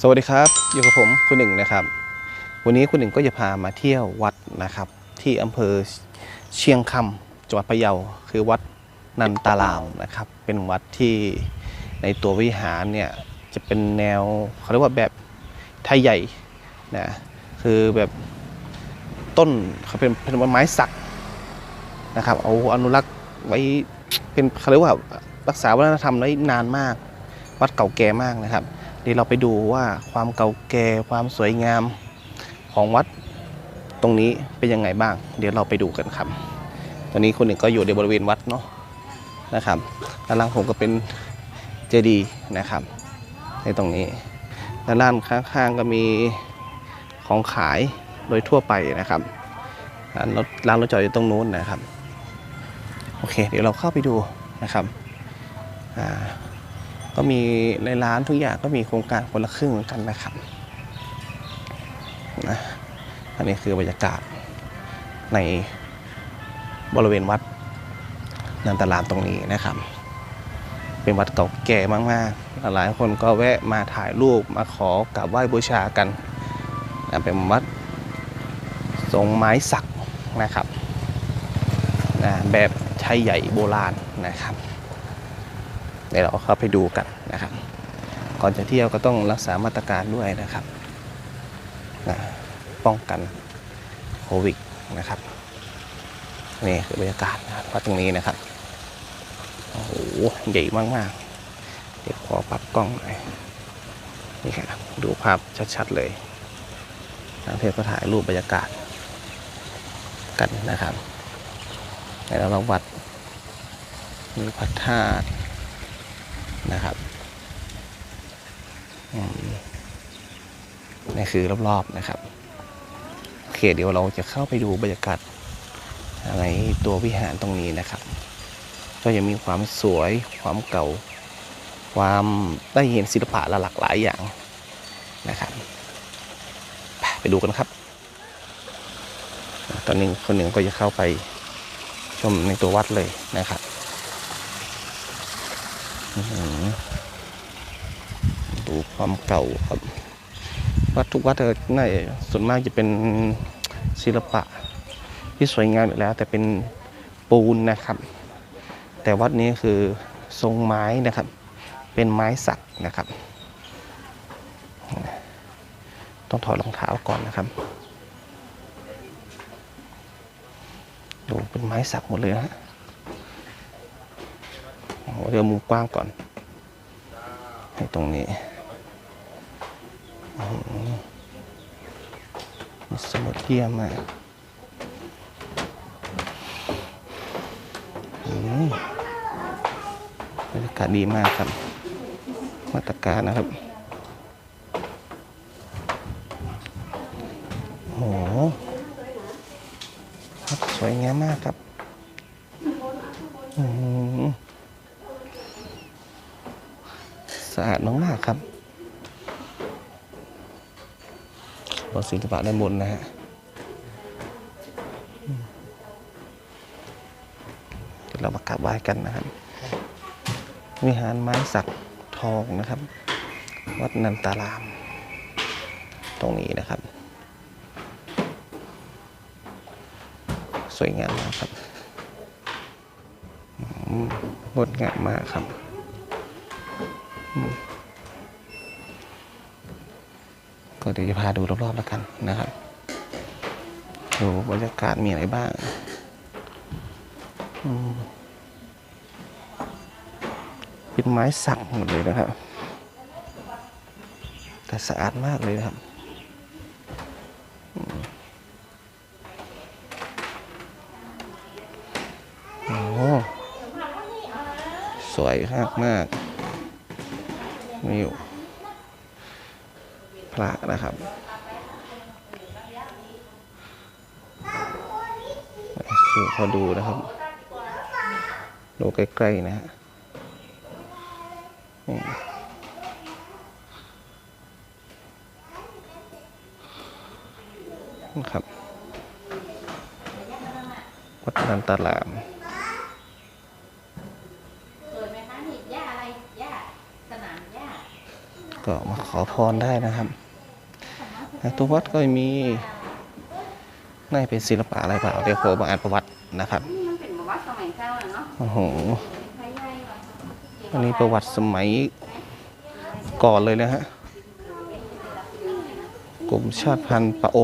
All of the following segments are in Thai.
สวัสดีครับอยู่กับผมคุณหนึ่งนะครับ วันนี้คุณหนึ่งก็จะพามาเที่ยววัดนะครับ ที่อำเภอเชียงคำจังหวัดพะเยาคือวัดนันตารามนะครับ เป็นวัดที่ในตัววิหารเนี่ยจะเป็นแนวเขาเรียกว่าแบบไทยใหญ่นะคือแบบต้นเขาเป็นเป็นไม้สักนะครับเอาอนุรักษ์ไว้เป็นเขาเรียกว่ารักษาวัฒนธรรมไว้นานมาก วัดเก่าแก่มากนะครับ เดี๋ยวเราไปดูว่าความเก่าแก่ความสวยงามของวัดตรงนี้เป็นยังไงบ้าง เดี๋ยวเราไปดูกันครับตอนนี้คนหนึ่งก็อยู่ในบริเวณวัดเนาะนะครับด้านล่างผมก็เป็นเจดีย์นะครับ ในตรงนี้ด้านล่างข้างๆก็มีของขายโดยทั่วไปนะครับร้านรถร้านรถจอดอยู่ตรงนู้นนะครับ โอเค เดี๋ยวเราเข้าไปดูนะครับอ่า ก็มีในร้านทุกอย่างก็มีโครงการคนละครึ่งเหมือนกันนะครับนะอันนี้คือบรรยากาศในบริเวณวัดนันตารามตรงนี้นะครับ เป็นวัดเก่าแก่มากๆ หลายคนก็แวะมาถ่ายรูปมาขอกราบไหว้บูชากันนะเป็นวัดทรงไม้สักนะครับนะแบบไทยใหญ่โบราณนะครับ ดี๋ยวเราเข้าไปดูกันนะครับ ก่อนจะเที่ยวก็ต้องรักษามาตรการด้วยนะครับนะป้องกันโควิดนะครับนี่คือบรรยากาศนะวัดตรงนี้นะครับโอ้โหใหญ่มากๆ เดี๋ยวขอปรับกล้องหน่อยนี่ครับดูภาพชัดๆเลยทางเทพก็ถ่ายรูปบรรยากาศกันนะครับในเราวัดมีพระธาตุ นะครับนี่คือรอบๆนะครับโอเคเดี๋ยวเราจะเข้าไปดูบรรยากาศในตัววิหารตรงนี้นะครับ ก็ยังมีความสวยความเก่า ความได้เห็นศิลปะหลากหลายอย่างนะครับไปดูกันครับ ตอนนี้คนหนึ่งก็จะเข้าไปชมในตัววัดเลยนะครับ ดูความเก่าครับ วัดทุกวัดเออน่าจะส่วนมากจะเป็นศิลปะที่สวยงามอยู่แล้ว แต่เป็นปูนนะครับ แต่วัดนี้คือทรงไม้นะครับ เป็นไม้สักนะครับ ต้องถอดรองเท้าก่อนนะครับดูเป็นไม้สักหมดเลยนะ ฮะโอ้โหเดี๋ยมุมกว้างก่อน ให้ตรงนี้มีสมุดเยี่ยมมากอืมบรรยากาศดีมากครับ มาตรการนะครับโอ้โหครับสวยงามมากครับ อืม สะอาดมากๆครับบนศิลปะด้านบนนะฮะเดี๋ยวเรามากราบไหว้กันนะครับ วิหารไม้สักทองนะครับ วัดนันตาราม ตรงนี้นะครับ สวยงามมากครับงดงามมากครับ ก็เดี๋ยวจะพาดูรอบๆแล้วกันนะครับ ดูบรรยากาศมีอะไรบ้างอืมเป็นไม้สักหมดเลยนะครับ แต่สะอาดมากเลยนะครับโอ้สวยมากมาก มีอยู่พระนะครับดูพอดูนะครับดูใกล้ๆนะฮะนี่ครับ วัดนันตาราม ก็มาขอพรได้นะครับตัววัดก็มีน่าจะเป็นศิลปะอะไรเปล่าเดี๋ยวผมมาอ่านประวัตินะครับนี่มันเป็นประวัติสมัยเก่าเลยเนาะโอ้โหอันนี้ประวัติสมัยก่อนเลยนะฮะกลุ่มชาติพันธุ์ปะโอ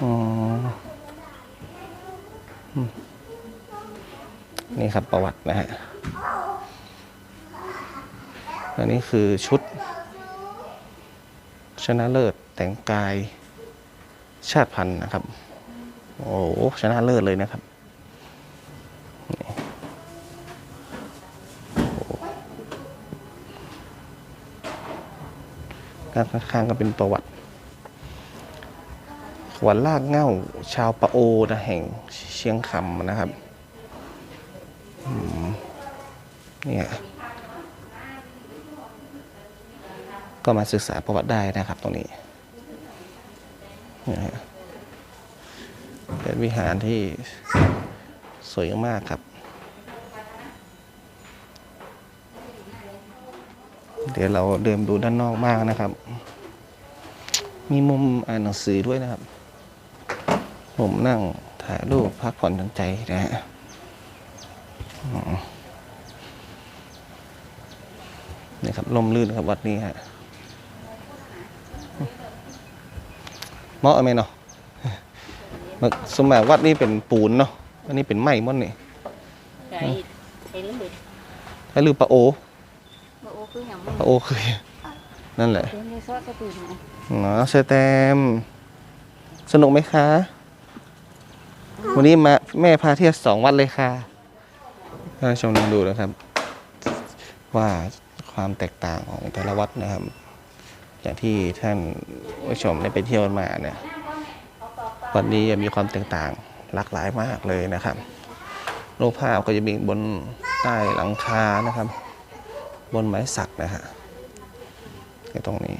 อ๋อนี่ครับประวัตินะฮะ อันนี้คือชุด ชนะเลิศแต่งกายชาติพันธุ์นะครับ โอ้ชนะเลิศเลยนะครับด้านข้างๆก็เป็นประวัติขวัญลากเง่าชาวปะโอนะแห่งเชียงคำนะครับเนี่ย ก็มาศึกษาประวัติได้นะครับตรงนี้นะฮะเป็นวิหารที่สวยมากครับ เดี๋ยวเราเดินดูด้านนอกบ้างนะครับ มีมุมอ่านหนังสือด้วยนะครับมุมนั่งถ่ายรูปพักผ่อนหย่อนใจนะฮะนี่ครับลมลื่นครับวัดนี้ฮะ เหมาะไหมเนาะมันสมัยวัดนี้เป็นปูนเนาะอันนี้เป็นไม้หมดนี่ไก่ไก่ลื่นถ้าลือปะโอมาโอ้คืออย่างมึงปะโอคือนั่นแหละเป็นในซอสกระตุ้นนะอ๋อเชอร์แตมสนุกไหมคะ วันนี้มาแม่พาเที่ยวสองวัดเลยค่ะท่านผู้ชมลองดูนะครับ ว่าความแตกต่างของแต่ละวัดนะครับ อย่างที่ท่านผู้ชมได้ไปเที่ยวมาเนี่ยวันนี้มีความแตกต่างหลากหลายมากเลยนะครับรูปภาพก็จะมีบนใต้หลังคานะครับ บนไม้สักนะฮะในตรงนี้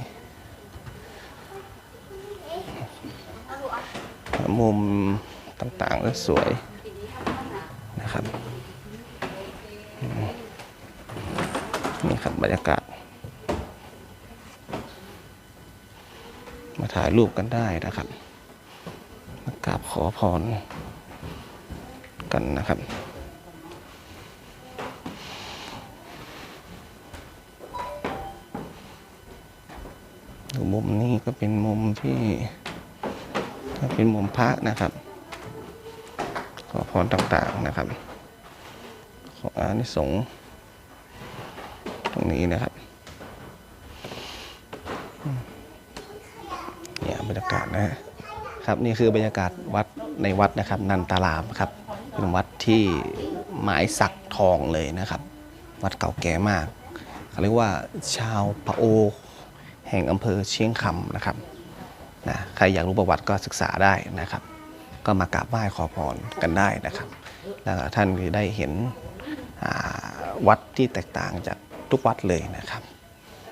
มุมต่างๆก็สวยนะครับนี่ครับบรรยากาศายรูปกันได้นะครับมากราบขอพรกันนะครับดูมุมนี้ก็เป็นมุมที่ถ้าเป็นมุมพระนะครับ ขอพรต่างๆนะครับ ขออานิสงส์ตรงนี้นะครับอืมเนี่ยบรรยากาศนะฮะครับนี่คือบรรยากาศวัดในวัดนะครับ นันตารามครับเป็นวัดที่หมายสักทองเลยนะครับ วัดเก่าแก่มากเขาเรียกว่าชาวปะโอ แห่งอำเภอเชียงคำนะครับนะใครอยากรู้ประวัติก็ศึกษาได้นะครับ ก็มากราบไหว้ขอพรกันได้นะครับ แล้วท่านจะได้เห็นวัดที่แตกต่างจากทุกวัดเลยนะครับ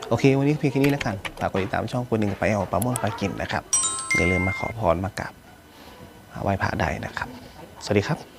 โอเค วันนี้เพียงแค่นี้แล้วกันฝากกดติดตามช่องคนหนึ่งไปเอาปลาม่วงปลากินนะครับ อย่าลืมมาขอพรมากราบไหว้พระได้นะครับ สวัสดีครับ